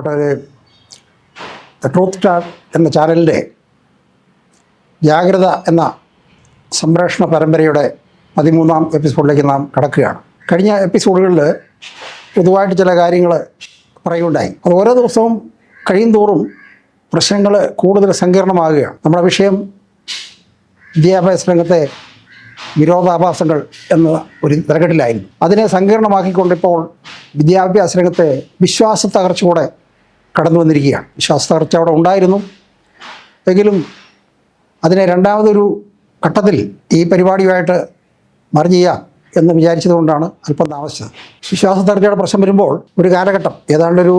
പ്രിയപ്പെട്ടവരെ the truth star എന്ന ചാനലിന്റെ ജാഗ്രത എന്ന സംപ്രേഷണ പരമ്പരയുടെ പതിമൂന്നാം എപ്പിസോഡിലേക്ക് നാം കടക്കുകയാണ്. കഴിഞ്ഞ എപ്പിസോഡുകളിൽ പൊതുവായിട്ട് ചില കാര്യങ്ങൾ പറയുകയുണ്ടായി. അത് ഓരോ ദിവസവും കഴിയും തോറും പ്രശ്നങ്ങൾ കൂടുതൽ സങ്കീർണമാകുകയാണ്. നമ്മുടെ വിഷയം വിദ്യാഭ്യാസ രംഗത്തെ വിരോധാഭാസങ്ങൾ എന്ന ഒരു തിരക്കെട്ടിലായിരുന്നു അതിനെ സങ്കീർണമാക്കിക്കൊണ്ടിപ്പോൾ വിദ്യാഭ്യാസ രംഗത്തെ വിശ്വാസ തകർച്ച കൂടെ കടന്നു വന്നിരിക്കുകയാണ് വിശ്വാസത്തകർച്ച അവിടെ ഉണ്ടായിരുന്നു. എങ്കിലും അതിനെ രണ്ടാമതൊരു ഘട്ടത്തിൽ ഈ പരിപാടിയുമായിട്ട് മറിഞ്ഞ് ചെയ്യാം എന്ന് വിചാരിച്ചതുകൊണ്ടാണ് അല്പം താമസിച്ചത്. വിശ്വാസ തകർച്ചയുടെ പ്രശ്നം വരുമ്പോൾ ഒരു കാലഘട്ടം ഏതാണ്ടൊരു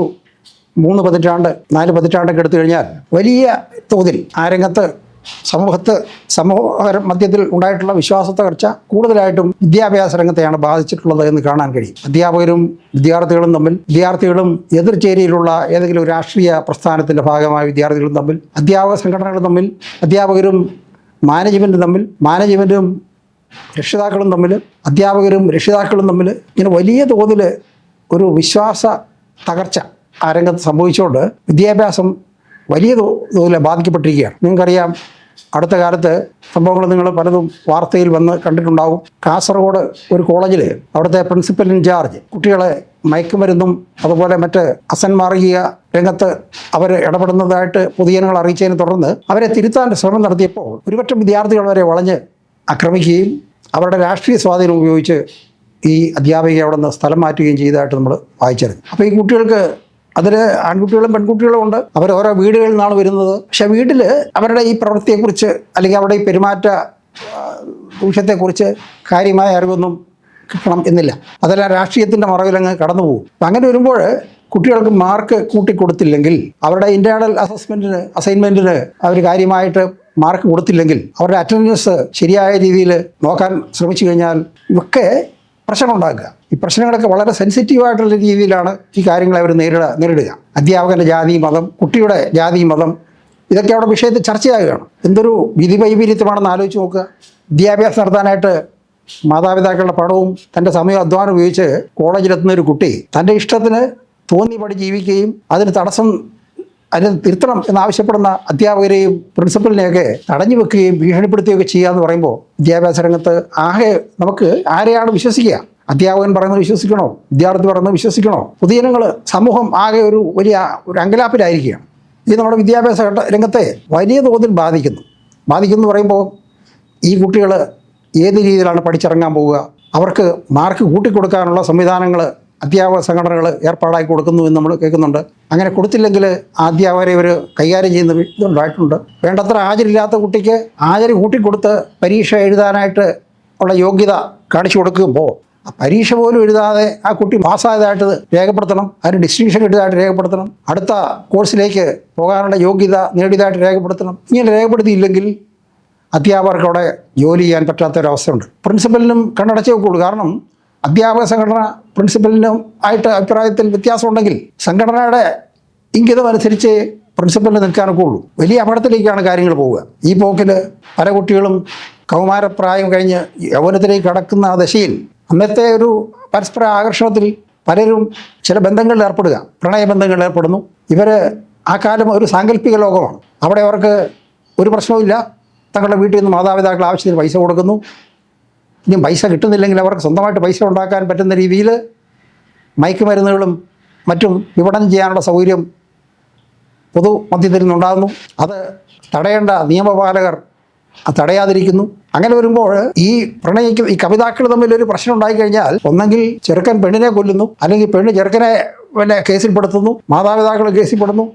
മൂന്ന് പതിറ്റാണ്ട് നാല് പതിറ്റാണ്ടൊക്കെ എടുത്തു കഴിഞ്ഞാൽ വലിയ തോതിൽ ആ രംഗത്ത് സമൂഹത്ത് സമൂഹ മധ്യത്തിൽ ഉണ്ടായിട്ടുള്ള വിശ്വാസ തകർച്ച കൂടുതലായിട്ടും വിദ്യാഭ്യാസ രംഗത്തെയാണ് ബാധിച്ചിട്ടുള്ളത് എന്ന് കാണാൻ കഴിയും. അധ്യാപകരും വിദ്യാർത്ഥികളും തമ്മിൽ വിദ്യാർത്ഥികളും എതിർചേരിയിലുള്ള ഏതെങ്കിലും രാഷ്ട്രീയ പ്രസ്ഥാനത്തിന്റെ ഭാഗമായ വിദ്യാർത്ഥികളും തമ്മിൽ അധ്യാപക സംഘടനകളും തമ്മിൽ അധ്യാപകരും മാനേജ്മെന്റും തമ്മിൽ മാനേജ്മെന്റും രക്ഷിതാക്കളും തമ്മിൽ അധ്യാപകരും രക്ഷിതാക്കളും തമ്മിൽ ഇങ്ങനെ വലിയ തോതിൽ ഒരു വിശ്വാസ തകർച്ച ആ രംഗത്ത് സംഭവിച്ചുകൊണ്ട് വിദ്യാഭ്യാസം വലിയ തോതിലെ ബാധിക്കപ്പെട്ടിരിക്കുകയാണ്. നിങ്ങൾക്കറിയാം അടുത്ത കാലത്ത് സംഭവങ്ങൾ നിങ്ങൾ പലതും വാർത്തയിൽ വന്ന് കണ്ടിട്ടുണ്ടാകും കാസർഗോഡ് ഒരു കോളേജിൽ അവിടുത്തെ പ്രിൻസിപ്പൽ ഇൻചാർജ് കുട്ടികളെ മയക്കുമരുന്നും അതുപോലെ മറ്റ് അസന്മാർഗീയ രംഗത്ത് അവർ ഇടപെടുന്നതായിട്ട് പൊതുജനങ്ങൾ അറിയിച്ചതിനെ തുടർന്ന് അവരെ തിരുത്താൻ ശ്രമം നടത്തിയപ്പോൾ ഒരുപറ്റം വിദ്യാർത്ഥികൾ വരെ വളഞ്ഞ് ആക്രമിക്കുകയും അവരുടെ രാഷ്ട്രീയ സ്വാധീനം ഉപയോഗിച്ച് ഈ അധ്യാപിക അവിടെ നിന്ന് സ്ഥലം മാറ്റുകയും ചെയ്തതായിട്ട് നമ്മൾ വായിച്ചിരുന്നു അപ്പോൾ ഈ കുട്ടികൾക്ക് അതിൽ ആൺകുട്ടികളും പെൺകുട്ടികളും ഉണ്ട്. അവർ ഓരോ വീടുകളിൽ നിന്നാണ് വരുന്നത്. പക്ഷെ വീട്ടിൽ അവരുടെ ഈ പ്രവൃത്തിയെക്കുറിച്ച് അല്ലെങ്കിൽ അവരുടെ ഈ പെരുമാറ്റ ദൂഷ്യത്തെക്കുറിച്ച് കാര്യമായ അറിവൊന്നും കിട്ടണം എന്നില്ല. അതെല്ലാം രാഷ്ട്രീയത്തിന്റെ മറവിലങ്ങ് കടന്നു പോകും. അപ്പം അങ്ങനെ വരുമ്പോൾ കുട്ടികൾക്ക് മാർക്ക് കൂട്ടിക്കൊടുത്തില്ലെങ്കിൽ അവരുടെ ഇന്റേർണൽ അസസ്മെന്റിന് അസൈൻമെന്റിന് അവർ കാര്യമായിട്ട് മാർക്ക് കൊടുത്തില്ലെങ്കിൽ അവരുടെ അറ്റൻഡൻസ് ശരിയായ രീതിയിൽ നോക്കാൻ ശ്രമിച്ചു കഴിഞ്ഞാൽ ഇതൊക്കെ പ്രശ്നമുണ്ടാക്കുക ഈ പ്രശ്നങ്ങളൊക്കെ വളരെ സെൻസിറ്റീവായിട്ടുള്ള രീതിയിലാണ് ഈ കാര്യങ്ങളെ അവർ നേരിട നേരിടുക. അധ്യാപകന്റെ ജാതി മതം കുട്ടിയുടെ ജാതി മതം ഇതൊക്കെ അവിടെ വിഷയത്തിൽ ചർച്ചയാകുകയാണ് എന്തൊരു വിധി വൈപരീത്യമാണെന്ന് ആലോചിച്ച് നോക്കുക. വിദ്യാഭ്യാസം നടത്താനായിട്ട് മാതാപിതാക്കളുടെ പണവും തന്റെ സമയം അധ്വാനം ഉപയോഗിച്ച് കോളേജിലെത്തുന്ന ഒരു കുട്ടി തന്റെ ഇഷ്ടത്തിന് തോന്നിപ്പടി ജീവിക്കുകയും അതിന് തടസ്സം അതിന് തിരുത്തണം എന്നാവശ്യപ്പെടുന്ന അധ്യാപകരെയും പ്രിൻസിപ്പലിനെയൊക്കെ തടഞ്ഞു വെക്കുകയും ഭീഷണിപ്പെടുത്തുകയൊക്കെ ചെയ്യുക എന്ന് പറയുമ്പോൾ വിദ്യാഭ്യാസ രംഗത്ത് ആകെ നമുക്ക് ആരെയാണ് വിശ്വസിക്കുക? അധ്യാപകൻ പറയുന്നത് വിശ്വസിക്കണോ? വിദ്യാർത്ഥി പറയുന്നത് വിശ്വസിക്കണോ? പൊതുജനങ്ങൾ സമൂഹം ആകെ ഒരു വലിയ ഒരു അങ്കലാപ്പിലായിരിക്കുകയാണ്. ഇത് നമ്മുടെ വിദ്യാഭ്യാസ രംഗത്തെ വലിയ തോതിൽ ബാധിക്കുന്നു. ബാധിക്കുന്നു പറയുമ്പോൾ ഈ കുട്ടികൾ ഏത് രീതിയിലാണ് പഠിച്ചിറങ്ങാൻ പോവുക? അവർക്ക് മാർക്ക് കൂട്ടിക്കൊടുക്കാനുള്ള സംവിധാനങ്ങൾ അധ്യാപക സംഘടനകൾ ഏർപ്പാടാക്കി കൊടുക്കുന്നു എന്ന് നമ്മൾ കേൾക്കുന്നുണ്ട്. അങ്ങനെ കൊടുത്തില്ലെങ്കിൽ അധ്യാപകരെ ഇവർ കൈകാര്യം ചെയ്യുന്ന ഇതുണ്ടായിട്ടുണ്ട്. വേണ്ടത്ര ഹാജരില്ലാത്ത കുട്ടിക്ക് ഹാജരി കൂട്ടിക്കൊടുത്ത് പരീക്ഷ എഴുതാനായിട്ട് ഉള്ള യോഗ്യത കാണിച്ചു കൊടുക്കുമ്പോൾ പരീക്ഷ പോലും എഴുതാതെ ആ കുട്ടി പാസ്സായതായിട്ട് രേഖപ്പെടുത്തണം. അതിന് ഡിസ്റ്റിങ്ഷൻ കിട്ടിയതായിട്ട് രേഖപ്പെടുത്തണം. അടുത്ത കോഴ്സിലേക്ക് പോകാനുള്ള യോഗ്യത നേടിയതായിട്ട് രേഖപ്പെടുത്തണം. ഇങ്ങനെ രേഖപ്പെടുത്തിയില്ലെങ്കിൽ അധ്യാപകർക്ക് അവിടെ ജോലി ചെയ്യാൻ പറ്റാത്തൊരവസ്ഥയുണ്ട്. പ്രിൻസിപ്പലിനും കണ്ണടച്ചേ വെക്കുള്ളൂ കാരണം അധ്യാപക സംഘടന പ്രിൻസിപ്പലിനും ആയിട്ട് അഭിപ്രായത്തിൽ വ്യത്യാസമുണ്ടെങ്കിൽ സംഘടനയുടെ ഇംഗിതമനുസരിച്ച് പ്രിൻസിപ്പലിന് നിൽക്കാനൊക്കെ വലിയ അപകടത്തിലേക്കാണ് കാര്യങ്ങൾ പോവുക. ഈ പോക്കിൽ പല കുട്ടികളും കൗമാരപ്രായം കഴിഞ്ഞ് യൗവനത്തിലേക്ക് കടക്കുന്ന ആ ദശയിൽ അന്നത്തെ ഒരു പരസ്പര ആകർഷണത്തിൽ പലരും ചില ബന്ധങ്ങളിൽ ഏർപ്പെടുക. പ്രണയബന്ധങ്ങളിൽ ഏർപ്പെടുന്നു. ഇവർ ആ കാലം ഒരു സാങ്കല്പിക ലോകമാണ്. അവിടെ അവർക്ക് ഒരു പ്രശ്നവുമില്ല. തങ്ങളുടെ വീട്ടിൽ നിന്ന് മാതാപിതാക്കൾ ആവശ്യത്തിന് പൈസ കൊടുക്കുന്നു. ഇനി പൈസ കിട്ടുന്നില്ലെങ്കിൽ അവർക്ക് സ്വന്തമായിട്ട് പൈസ ഉണ്ടാക്കാൻ പറ്റുന്ന രീതിയിൽ മയക്കുമരുന്നുകളും മറ്റും വിപണനം ചെയ്യാനുള്ള സൗകര്യം പൊതു മധ്യത്തിൽ നിന്നുണ്ടാകുന്നു. അത് തടയേണ്ട നിയമപാലകർ തടയാതിരിക്കുന്നു. അങ്ങനെ വരുമ്പോൾ ഈ പ്രണയിക്കും ഈ കവിതാക്കൾ തമ്മിൽ ഒരു പ്രശ്നം ഉണ്ടായി കഴിഞ്ഞാൽ ഒന്നെങ്കിൽ ചെറുക്കൻ പെണ്ണിനെ കൊല്ലുന്നു അല്ലെങ്കിൽ പെണ്ണ് ചെറുക്കനെ പിന്നെ കേസിൽപ്പെടുത്തുന്നു മാതാപിതാക്കൾ കേസിൽപ്പെടുന്നു.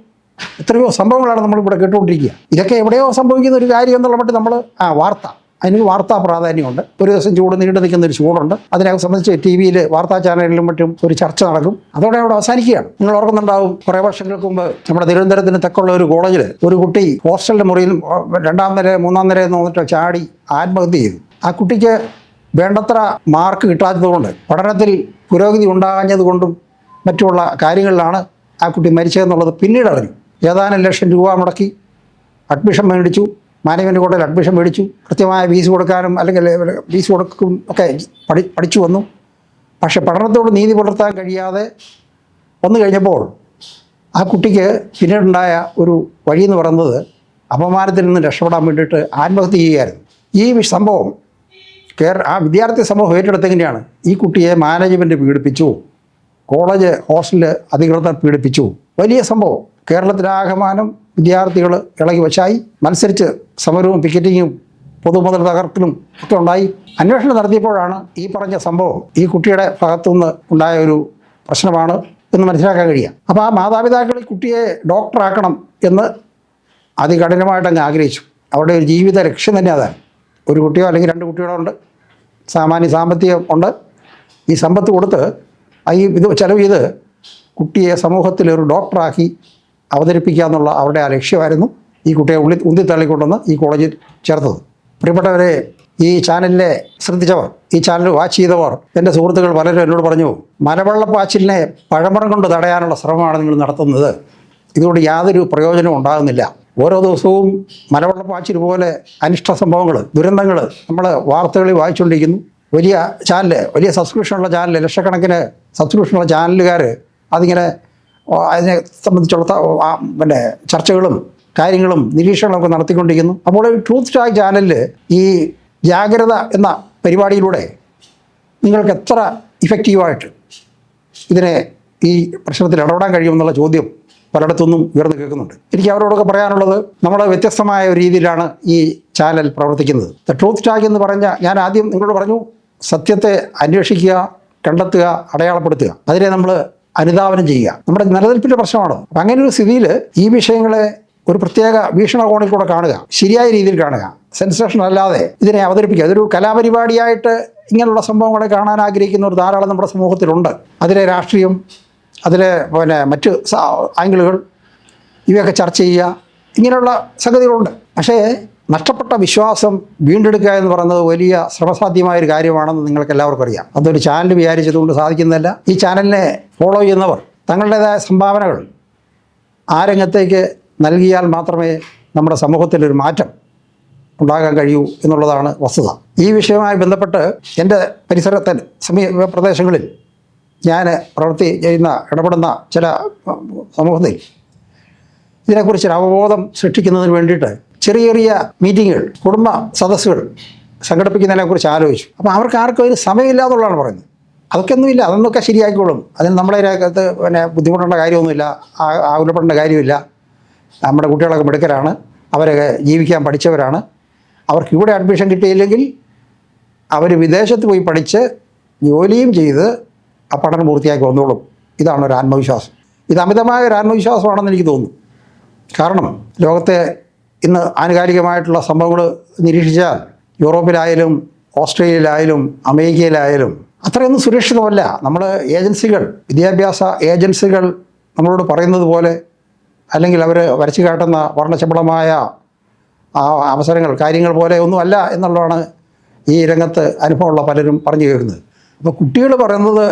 എത്രയോ സംഭവങ്ങളാണ് നമ്മളിവിടെ കേട്ടുകൊണ്ടിരിക്കുക. ഇതൊക്കെ എവിടെയോ സംഭവിക്കുന്ന ഒരു കാര്യം എന്നുള്ള മട്ടിൽ നമ്മൾ ആ വാർത്ത. അതിന് വാർത്താ പ്രാധാന്യമുണ്ട്. ഒരു ദിവസം ചൂട് നീണ്ടു നിൽക്കുന്ന ഒരു ചൂടുണ്ട്. അതിനെ സംബന്ധിച്ച് ടി വിയിൽ വാർത്താ ചാനലിലും മറ്റും ഒരു ചർച്ച നടക്കും. അതോടെ അവിടെ അവസാനിക്കുകയാണ്. നിങ്ങൾ ഓർക്കുന്നുണ്ടാവും കുറേ വർഷങ്ങൾക്ക് മുമ്പ് നമ്മുടെ തിരുവനന്തപുരത്തിന് തെക്കുള്ള ഒരു കോളേജിൽ ഒരു കുട്ടി ഹോസ്റ്റലിന്റെ മുറിയിൽ രണ്ടാം നില മൂന്നാം നിര എന്ന് വന്നിട്ട് ചാടി ആത്മഹത്യ ചെയ്തു. ആ കുട്ടിക്ക് വേണ്ടത്ര മാർക്ക് കിട്ടാത്തതുകൊണ്ട് പഠനത്തിൽ പുരോഗതി ഉണ്ടാകാഞ്ഞതുകൊണ്ടും മറ്റുള്ള കാര്യങ്ങളിലാണ് ആ കുട്ടി മരിച്ചതെന്നുള്ളത് പിന്നീട് അറിഞ്ഞു. ഏതാനും ലക്ഷം രൂപ മുടക്കി അഡ്മിഷൻ മേടിച്ചു. മാനേജ്മെന്റ് കോട്ടയിൽ അഡ്മിഷൻ മേടിച്ചു. കൃത്യമായ ഫീസ് കൊടുക്കാനും അല്ലെങ്കിൽ ഫീസ് കൊടുക്കും ഒക്കെ പഠി പഠിച്ചു വന്നു. പക്ഷെ പഠനത്തോട് നീതി പുലർത്താൻ കഴിയാതെ വന്നു കഴിഞ്ഞപ്പോൾ ആ കുട്ടിക്ക് പിന്നീടുണ്ടായ ഒരു വഴി എന്ന് പറയുന്നത് അപമാനത്തിൽ നിന്ന് രക്ഷപ്പെടാൻ വേണ്ടിയിട്ട് ആത്മഹത്യ ചെയ്യുകയായിരുന്നു. ഈ സംഭവം കേര ആ വിദ്യാർത്ഥി സമൂഹം ഏറ്റെടുത്തെങ്ങനെയാണ് ഈ കുട്ടിയെ മാനേജ്മെന്റ് പീഡിപ്പിച്ചു. കോളേജ് ഹോസ്റ്റലിൽ അധികൃതർ പീഡിപ്പിച്ചു. വലിയ സംഭവം. കേരളത്തിലാകമാനം വിദ്യാർത്ഥികൾ ഇളകി വശായി മത്സരിച്ച് സമരവും പിക്കറ്റിങ്ങും പൊതുമുതൽ തകർക്കലും ഒക്കെ ഉണ്ടായി. അന്വേഷണം നടത്തിയപ്പോഴാണ് ഈ പറഞ്ഞ സംഭവം ഈ കുട്ടിയുടെ ഭാഗത്തുനിന്ന് ഉണ്ടായ ഒരു പ്രശ്നമാണ് എന്ന് മനസ്സിലാക്കാൻ കഴിയുക. അപ്പോൾ ആ മാതാപിതാക്കൾ ഈ കുട്ടിയെ ഡോക്ടറാക്കണം എന്ന് അതികഠിനമായിട്ട് അങ്ങ് ആഗ്രഹിച്ചു. അവരുടെ ഒരു ജീവിത ലക്ഷ്യം തന്നെ അതാണ്. ഒരു കുട്ടിയോ അല്ലെങ്കിൽ രണ്ട് കുട്ടികളോ ഉണ്ട്. സാമാന്യ സാമ്പത്തികം ഉണ്ട്. ഈ സമ്പത്ത് കൊടുത്ത് ഈ ഇത് ചെലവ് ചെയ്ത് കുട്ടിയെ സമൂഹത്തിൽ ഒരു ഡോക്ടറാക്കി അവതരിപ്പിക്കുക എന്നുള്ള അവരുടെ ആ ലക്ഷ്യമായിരുന്നു ഈ കുട്ടിയെ ഉള്ളി ഉന്തി തള്ളിക്കൊണ്ടുവന്ന് ഈ കോളേജിൽ ചേർത്തത്. പ്രിയപ്പെട്ടവരെ ഈ ചാനലിനെ ശ്രദ്ധിച്ചവർ ഈ ചാനൽ വാച്ച് ചെയ്തവർ എന്റെ സുഹൃത്തുക്കൾ പലരും എന്നോട് പറഞ്ഞു മലവെള്ളപ്പാച്ചിലിനെ പഴമറം കൊണ്ട് തടയാനുള്ള ശ്രമമാണ് നിങ്ങൾ നടത്തുന്നത്. ഇതുകൊണ്ട് യാതൊരു പ്രയോജനവും ഉണ്ടാകുന്നില്ല. ഓരോ ദിവസവും മലവെള്ളപ്പാച്ചിൽ പോലെ അനിഷ്ട സംഭവങ്ങൾ ദുരന്തങ്ങൾ നമ്മൾ വാർത്തകളിൽ വായിച്ചുകൊണ്ടിരിക്കുന്നു. വലിയ ചാനൽ വലിയ സബ്സ്ക്രിപ്ഷനുള്ള ചാനൽ ലക്ഷക്കണക്കിന് സബ്സ്ക്രിപ്ഷനുള്ള ചാനലുകാർ അതിങ്ങനെ അതിനെ സംബന്ധിച്ചുള്ള പിന്നെ ചർച്ചകളും കാര്യങ്ങളും നിരീക്ഷണങ്ങളും ഒക്കെ നടത്തിക്കൊണ്ടിരിക്കുന്നു. അപ്പോൾ ട്രൂത്ത് ടാക് ചാനലിൽ ഈ ജാഗ്രത എന്ന പരിപാടിയിലൂടെ നിങ്ങൾക്ക് എത്ര ഇഫക്റ്റീവായിട്ട് ഇതിനെ ഈ പ്രശ്നത്തിൽ ഇടപെടാൻ കഴിയുമെന്നുള്ള ചോദ്യം പലയിടത്തുനിന്നും ഉയർന്നു കേൾക്കുന്നുണ്ട്. എനിക്ക് അവരോടൊക്കെ പറയാനുള്ളത് നമ്മൾ വ്യത്യസ്തമായ ഒരു രീതിയിലാണ് ഈ ചാനൽ പ്രവർത്തിക്കുന്നത്. ദ ട്രൂത്ത് ടാഗ് എന്ന് പറഞ്ഞ ഞാൻ ആദ്യം നിങ്ങളോട് പറഞ്ഞു സത്യത്തെ അന്വേഷിക്കുക കണ്ടെത്തുക അടയാളപ്പെടുത്തുക. അതിനെ നമ്മൾ അനുധാവനം ചെയ്യുക. നമ്മുടെ നിലനിൽപ്പിന്റെ പ്രശ്നമാണ്? അപ്പം അങ്ങനെ ഒരു സ്ഥിതിയിൽ ഈ വിഷയങ്ങളെ ഒരു പ്രത്യേക വീക്ഷണകോണിൽ കൂടെ കാണുക. ശരിയായ രീതിയിൽ കാണുക. സെൻസേഷൻ അല്ലാതെ ഇതിനെ അവതരിപ്പിക്കുക. അതൊരു കലാപരിപാടിയായിട്ട് ഇങ്ങനെയുള്ള സംഭവങ്ങളെ കാണാൻ ആഗ്രഹിക്കുന്ന ഒരു ധാരാളം നമ്മുടെ സമൂഹത്തിലുണ്ട്. അതിലെ രാഷ്ട്രീയം അതിലെ പിന്നെ മറ്റ് ആംഗിളുകൾ ഇവയൊക്കെ ചർച്ച ചെയ്യുക. ഇങ്ങനെയുള്ള സംഗതികളുണ്ട്. പക്ഷേ നഷ്ടപ്പെട്ട വിശ്വാസം വീണ്ടെടുക്കുക എന്ന് പറയുന്നത് വലിയ ശ്രമസാധ്യമായ ഒരു കാര്യമാണെന്ന് നിങ്ങൾക്ക് എല്ലാവർക്കും അറിയാം. അതൊരു ചാനൽ വിചാരിച്ചതുകൊണ്ട് സാധിക്കുന്നതല്ല. ഈ ചാനലിനെ ഫോളോ ചെയ്യുന്നവർ തങ്ങളുടേതായ സംഭാവനകൾ ആ രംഗത്തേക്ക് നൽകിയാൽ മാത്രമേ നമ്മുടെ സമൂഹത്തിലൊരു മാറ്റം ഉണ്ടാകാൻ കഴിയൂ എന്നുള്ളതാണ് വസ്തുത. ഈ വിഷയവുമായി ബന്ധപ്പെട്ട് എന്റെ പരിസരത്തിൽ സമീപ പ്രദേശങ്ങളിൽ ഞാൻ പ്രവൃത്തി ചെയ്യുന്ന ഇടപെടുന്ന ചില സമൂഹത്തിൽ ഇതിനെക്കുറിച്ചൊരു അവബോധം സൃഷ്ടിക്കുന്നതിന് വേണ്ടിയിട്ട് ചെറിയ ചെറിയ മീറ്റിങ്ങുകൾ കുടുംബ സദസ്സുകൾ സംഘടിപ്പിക്കുന്നതിനെക്കുറിച്ച് ആലോചിച്ചു. അപ്പോൾ അവർക്ക് ആർക്കും അതിന് സമയമില്ല എന്നുള്ളതാണ് പറയുന്നത്. അതൊക്കെ ഒന്നുമില്ല അതൊന്നൊക്കെ ശരിയാക്കിക്കോളും. അതിന് നമ്മുടെ രംഗത്ത് പിന്നെ ബുദ്ധിമുട്ടേണ്ട കാര്യമൊന്നുമില്ല ആകുലപ്പെടേണ്ട കാര്യമില്ല. നമ്മുടെ കുട്ടികളൊക്കെ മിടുക്കരാണ് അവരെ ജീവിക്കാൻ പഠിച്ചവരാണ്. അവർക്ക് ഇവിടെ അഡ്മിഷൻ കിട്ടിയില്ലെങ്കിൽ അവർ വിദേശത്ത് പോയി പഠിച്ച് ജോലിയും ചെയ്ത് ആ പഠനം പൂർത്തിയാക്കി വന്നോളും. ഇതാണ് ഒരു ആത്മവിശ്വാസം. ഇത് അമിതമായ ഒരു ആത്മവിശ്വാസമാണെന്ന് എനിക്ക് തോന്നുന്നു. കാരണം ലോകത്തെ ഇന്ന് ആനുകാലികമായിട്ടുള്ള സംഭവങ്ങൾ നിരീക്ഷിച്ചാൽ യൂറോപ്പിലായാലും ഓസ്ട്രേലിയയിലായാലും അമേരിക്കയിലായാലും അത്രയൊന്നും സുരക്ഷിതമല്ല. നമ്മൾ ഏജൻസികൾ വിദ്യാഭ്യാസ ഏജൻസികൾ നമ്മളോട് പറയുന്നത് പോലെ അല്ലെങ്കിൽ അവർ വരച്ചു കാട്ടുന്ന വർണശബളമായ ആ അവസരങ്ങൾ കാര്യങ്ങൾ പോലെ ഒന്നുമല്ല എന്നുള്ളതാണ് ഈ രംഗത്ത് അനുഭവമുള്ള പലരും പറഞ്ഞു കേൾക്കുന്നത്. അപ്പോൾ കുട്ടികൾ പറയുന്നത്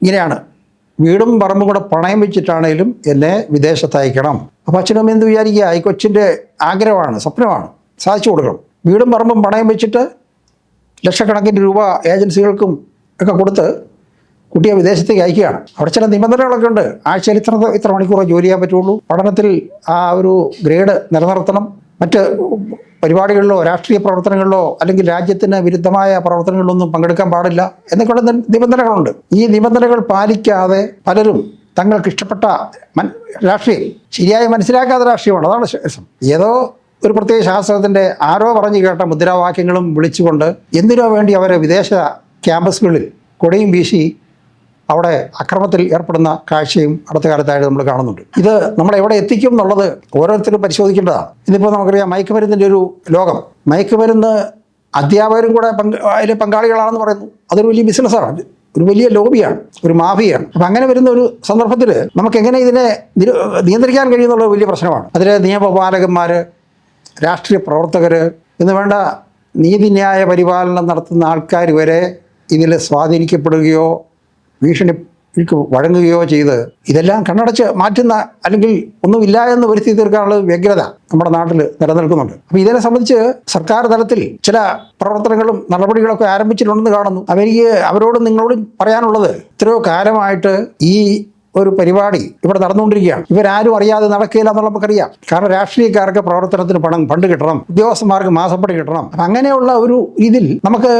ഇങ്ങനെയാണ്. വീടും പറമ്പും കൂടെ പണയം വെച്ചിട്ടാണേലും എന്നെ വിദേശത്ത് അയക്കണം അപ്പോൾ അച്ഛനും എന്ത് വിചാരിക്കുക? ഈ കൊച്ചിന്റെ ആഗ്രഹമാണ് സ്വപ്നമാണ്. സാധിച്ചു കൊടുക്കണം. വീടും പറമ്പും പണയം വെച്ചിട്ട് ലക്ഷക്കണക്കിന് രൂപ ഏജൻസികൾക്കും ഒക്കെ കൊടുത്ത് കുട്ടിയെ വിദേശത്തേക്ക് അയക്കുകയാണ്. അവിടെ ചില നിബന്ധനകളൊക്കെ ഉണ്ട്. ആഴ്ചയിൽ ഇത്ര ഇത്ര മണിക്കൂറേ ജോലി ചെയ്യാൻ പറ്റുള്ളൂ. പഠനത്തിൽ ആ ഒരു ഗ്രേഡ് നിലനിർത്തണം. മറ്റ് പരിപാടികളിലോ രാഷ്ട്രീയ പ്രവർത്തനങ്ങളിലോ അല്ലെങ്കിൽ രാജ്യത്തിന് വിരുദ്ധമായ പ്രവർത്തനങ്ങളിലൊന്നും പങ്കെടുക്കാൻ പാടില്ല എന്നൊക്കെയുള്ള നിബന്ധനകളുണ്ട്. ഈ നിബന്ധനകൾ പാലിക്കാതെ പലരും തങ്ങൾക്ക് ഇഷ്ടപ്പെട്ട മൻ രാഷ്ട്രീയം. ശരിയായി മനസ്സിലാക്കാത്ത രാഷ്ട്രീയമാണ്. അതാണ് ശേഷം ഏതോ ഒരു പ്രത്യേക ശാസ്ത്രത്തിന്റെ ആരോ പറഞ്ഞു കേട്ട മുദ്രാവാക്യങ്ങളും വിളിച്ചുകൊണ്ട് എന്തിനോ വേണ്ടി അവരെ വിദേശ ക്യാമ്പസുകളിൽ കൊടിയും വീശി അവിടെ അക്രമത്തിൽ ഏർപ്പെടുന്ന കാഴ്ചയും അടുത്ത കാലത്തായിട്ട് നമ്മൾ കാണുന്നുണ്ട്. ഇത് നമ്മളെ എവിടെ എത്തിക്കും എന്നുള്ളത് ഓരോരുത്തരും പരിശോധിക്കേണ്ടതാണ്. ഇതിപ്പോൾ നമുക്കറിയാം മയക്കുമരുന്നിന്റെ ഒരു ലോകം. മയക്കുമരുന്ന് അധ്യാപകരും കൂടെ പങ്ക് അതിൽ പങ്കാളികളാണെന്ന് പറയുന്നു. അതൊരു വലിയ ബിസിനസ്സാണ് ഒരു വലിയ ലോബിയാണ് ഒരു മാഫിയാണ്. അപ്പം അങ്ങനെ വരുന്ന ഒരു സന്ദർഭത്തിൽ നമുക്ക് എങ്ങനെ ഇതിനെ നിയന്ത്രിക്കാൻ കഴിയുന്നുള്ള വലിയ പ്രശ്നമാണ്. അതിൽ നിയമപാലകന്മാർ രാഷ്ട്രീയ പ്രവർത്തകർ എന്ന് വേണ്ട നീതിന്യായ പരിപാലനം നടത്തുന്ന ആൾക്കാർ വരെ ഇതിൽ സ്വാധീനിക്കപ്പെടുകയോ ഭീഷണിക്ക് വഴങ്ങുകയോ ചെയ്ത് ഇതെല്ലാം കണ്ണടച്ച് മാറ്റുന്ന അല്ലെങ്കിൽ ഒന്നുമില്ല എന്ന് വരുത്തി തീർക്കാനുള്ള വ്യഗ്രത നമ്മുടെ നാട്ടിൽ നിലനിൽക്കുന്നുണ്ട്. അപ്പോൾ ഇതിനെ സംബന്ധിച്ച് സർക്കാർ തലത്തിൽ ചില പ്രവർത്തനങ്ങളും നടപടികളൊക്കെ ആരംഭിച്ചിട്ടുണ്ടെന്ന് കാണുന്നു. അവർക്ക് അവരോടും നിങ്ങളോടും പറയാനുള്ളത് ഇത്രയോ കാലമായിട്ട് ഈ ഒരു പരിപാടി ഇവിടെ നടന്നുകൊണ്ടിരിക്കുകയാണ്. ഇവരാരും അറിയാതെ നടക്കില്ല എന്നുള്ള നമുക്കറിയാം. കാരണം രാഷ്ട്രീയക്കാർക്ക് പ്രവർത്തനത്തിന് പണം ഫണ്ട് കിട്ടണം ഉദ്യോഗസ്ഥന്മാർക്ക് മാസപ്പടി കിട്ടണം. അങ്ങനെയുള്ള ഒരു ഇതിൽ നമുക്ക്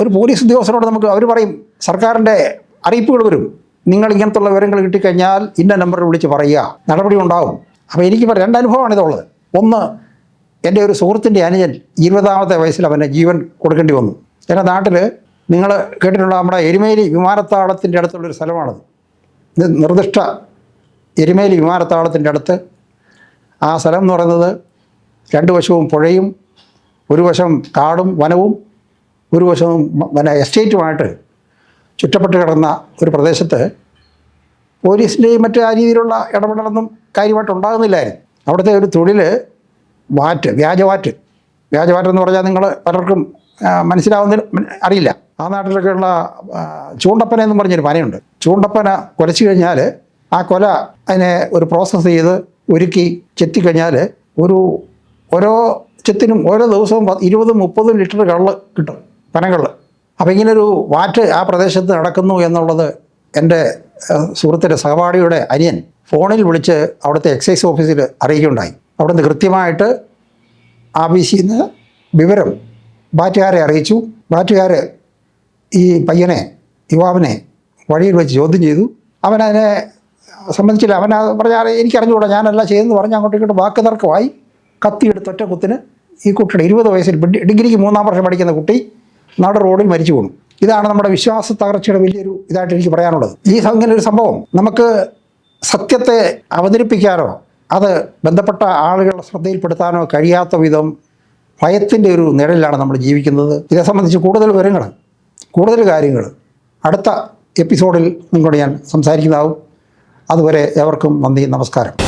ഒരു പോലീസ് ഉദ്യോഗസ്ഥരോട് നമുക്ക് അവർ പറയും സർക്കാരിന്റെ അറിയിപ്പുകൾ വരും. നിങ്ങൾ ഇങ്ങനത്തുള്ള വിവരങ്ങൾ കിട്ടിക്കഴിഞ്ഞാൽ ഇന്ന നമ്പറിൽ വിളിച്ച് പറയുക. നടപടി ഉണ്ടാവും. അപ്പോൾ എനിക്കിപ്പോൾ രണ്ട് അനുഭവമാണ് ഇതുള്ളത്. ഒന്ന് എന്റെ ഒരു സുഹൃത്തിന്റെ അനുജൻ ഇരുപതാമത്തെ വയസ്സിൽ അവന്റെ ജീവൻ കൊടുക്കേണ്ടി വന്നു. എന്റെ നാട്ടിൽ നിങ്ങൾ കേട്ടിട്ടുള്ള നമ്മുടെ എരുമേലി വിമാനത്താവളത്തിന്റെ അടുത്തുള്ളൊരു സ്ഥലമാണത്. ഇത് നിർദ്ദിഷ്ട എരുമേലി വിമാനത്താവളത്തിന്റെ അടുത്ത്. ആ സ്ഥലം എന്ന് പറയുന്നത് രണ്ട് വശവും പുഴയും ഒരു വശം കാടും വനവും ഒരു വശവും പിന്നെ എസ്റ്റേറ്റുമായിട്ട് ചുറ്റപ്പെട്ട് കിടന്ന ഒരു പ്രദേശത്ത് പോലീസിന്റെയും മറ്റു ആ രീതിയിലുള്ള ഇടപെടലൊന്നും കാര്യമായിട്ട് ഉണ്ടാകുന്നില്ലായിരുന്നു. അവിടുത്തെ ഒരു തൊഴിൽ വാറ്റ് വ്യാജവാറ്റ് വ്യാജവാറ്റ് എന്ന് പറഞ്ഞാൽ നിങ്ങൾ പലർക്കും മനസ്സിലാവുന്ന അറിയില്ല. ആ നാട്ടിലൊക്കെയുള്ള ചൂണ്ടപ്പന എന്ന് പറഞ്ഞൊരു പനയുണ്ട്. ചൂണ്ടപ്പന കുലച്ചു കഴിഞ്ഞാൽ ആ കൊല അതിനെ ഒരു പ്രോസസ്സ് ചെയ്ത് ഒരുക്കി ചെത്തിക്കഴിഞ്ഞാൽ ഒരു ഓരോ ചെത്തിനും ഓരോ ദിവസവും ഇരുപതും മുപ്പതും ലിറ്റർ കള്ള് കിട്ടും പനകള്ള്. അപ്പോൾ ഇങ്ങനൊരു വാറ്റ് ആ പ്രദേശത്ത് നടക്കുന്നു എന്നുള്ളത് എന്റെ സുഹൃത്തിന്റെ സഹപാഠിയുടെ അനിയൻ ഫോണിൽ വിളിച്ച് അവിടുത്തെ എക്സൈസ് ഓഫീസിൽ അറിയിക്കുകയുണ്ടായി. അവിടുന്ന് കൃത്യമായിട്ട് ആഫീസിൽ നിന്ന് വിവരം ബാറ്റുകാരെ അറിയിച്ചു. ബാറ്റുകാർ ഈ പയ്യനെ യുവാവിനെ വഴിയിൽ വെച്ച് ചോദ്യം ചെയ്തു. അവനതിനെ സംബന്ധിച്ചില്ല അവൻ പറഞ്ഞാൽ എനിക്കറിഞ്ഞുകൂടാ ഞാനല്ല ചെയ്തെന്ന് പറഞ്ഞ് അങ്ങോട്ട് ഇങ്ങോട്ട് വാക്ക് തർക്കമായി. കത്തിയെടുത്ത് ഒറ്റ കുത്തിന് ഈ കുട്ടിയുടെ ഇരുപത് വയസ്സിൽ ഡിഗ്രിക്ക് മൂന്നാം വർഷം പഠിക്കുന്ന കുട്ടി നാട് റോഡിൽ മരിച്ചു പോകും ഇതാണ് നമ്മുടെ വിശ്വാസ തകർച്ചയുടെ വലിയൊരു ഇതായിട്ട് എനിക്ക് പറയാനുള്ളത്. ഈ അങ്ങനെ ഒരു സംഭവം നമുക്ക് സത്യത്തെ അവതരിപ്പിക്കാനോ അത് ബന്ധപ്പെട്ട ആളുകളുടെ ശ്രദ്ധയിൽപ്പെടുത്താനോ കഴിയാത്ത വിധം ഭയത്തിന്റെ ഒരു നിഴലിലാണ് നമ്മൾ ജീവിക്കുന്നത്. ഇതേ സംബന്ധിച്ച് കൂടുതൽ വിവരങ്ങൾ കൂടുതൽ കാര്യങ്ങൾ അടുത്ത എപ്പിസോഡിൽ നിങ്ങളോട് ഞാൻ സംസാരിക്കുന്നതാവും. അതുവരെ എവർക്കും നന്ദി നമസ്കാരം.